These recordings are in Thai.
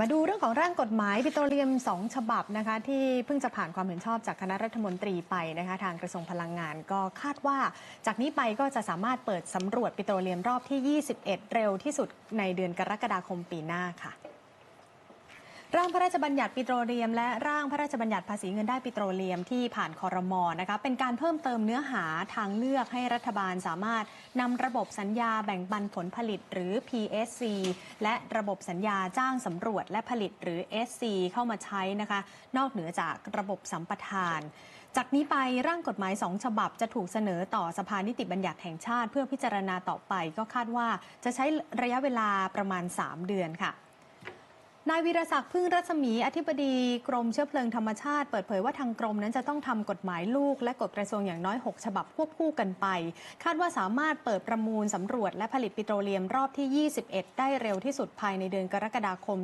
มาดูเรื่องของร่างกฎหมายปิโตรเลียม 2 ฉบับนะคะที่เพิ่งจะผ่านความเห็นชอบจากคณะรัฐมนตรีไปนะคะทางกระทรวงพลังงานก็คาดว่า จากนี้ไปก็จะสามารถเปิดสำรวจปิโตรเลียมรอบที่ 21 เร็วที่สุดในเดือนกรกฎาคมปีหน้าค่ะ ร่างพระราชบัญญัติปิโตรเลียม และร่างพระราชบัญญัติภาษีเงินได้ปิโตรเลียมที่ผ่านคอรมอนะคะเป็นการเพิ่มเติมเนื้อหาทางเลือกให้รัฐบาลสามารถนำระบบสัญญาแบ่งปันผลผลิตหรือ PSC และระบบสัญญาจ้างสำรวจและผลิตหรือ SC เข้ามาใช้นะคะนอกเหนือจากระบบสัมปทานจากนี้ไปร่างกฎหมาย2ฉบับจะถูกเสนอต่อสภานิติบัญญัติแห่งชาติ เพื่อพิจารณาต่อไปก็คาดว่าจะใช้ระยะเวลาประมาณ 3 เดือนค่ะ นายวีรศักดิ์พึ่งรัศมีอธิบดีกรมเชื้อเพลิงธรรมชาติเปิดเผยว่าทางกรมนั้นจะต้องทำกฎหมายลูก และกฎกระทรวงอย่างน้อย 6 ฉบับควบคู่กันไป คาดว่าสามารถเปิดประมูลสำรวจและผลิตปิโตรเลียมรอบที่ 21 ได้เร็วที่สุดภายในเดือนกรกฎาคม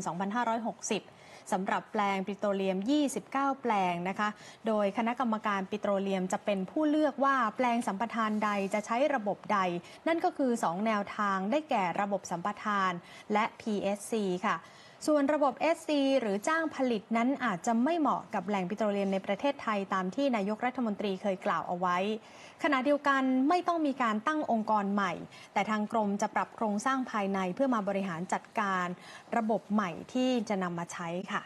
2560สำหรับแปลงปิโตรเลียม 29 แปลงนะคะ โดยคณะกรรมการปิโตรเลียมจะเป็นผู้เลือกว่าแปลงสัมปทานใดจะใช้ระบบใด นั่นก็คือ 2 แนวทางได้แก่ระบบสัมปทานและ PSC ค่ะ ส่วนระบบ SC หรือจ้างผลิตนั้นอาจจะไม่เหมาะกับแหล่งปิโตรเลียมในประเทศไทยตามที่นายกรัฐมนตรีเคยกล่าวเอาไว้ ขณะเดียวกันไม่ต้องมีการตั้งองค์กรใหม่ แต่ทางกรมจะปรับโครงสร้างภายในเพื่อมาบริหารจัดการ ระบบใหม่ที่จะนำมาใช้ค่ะ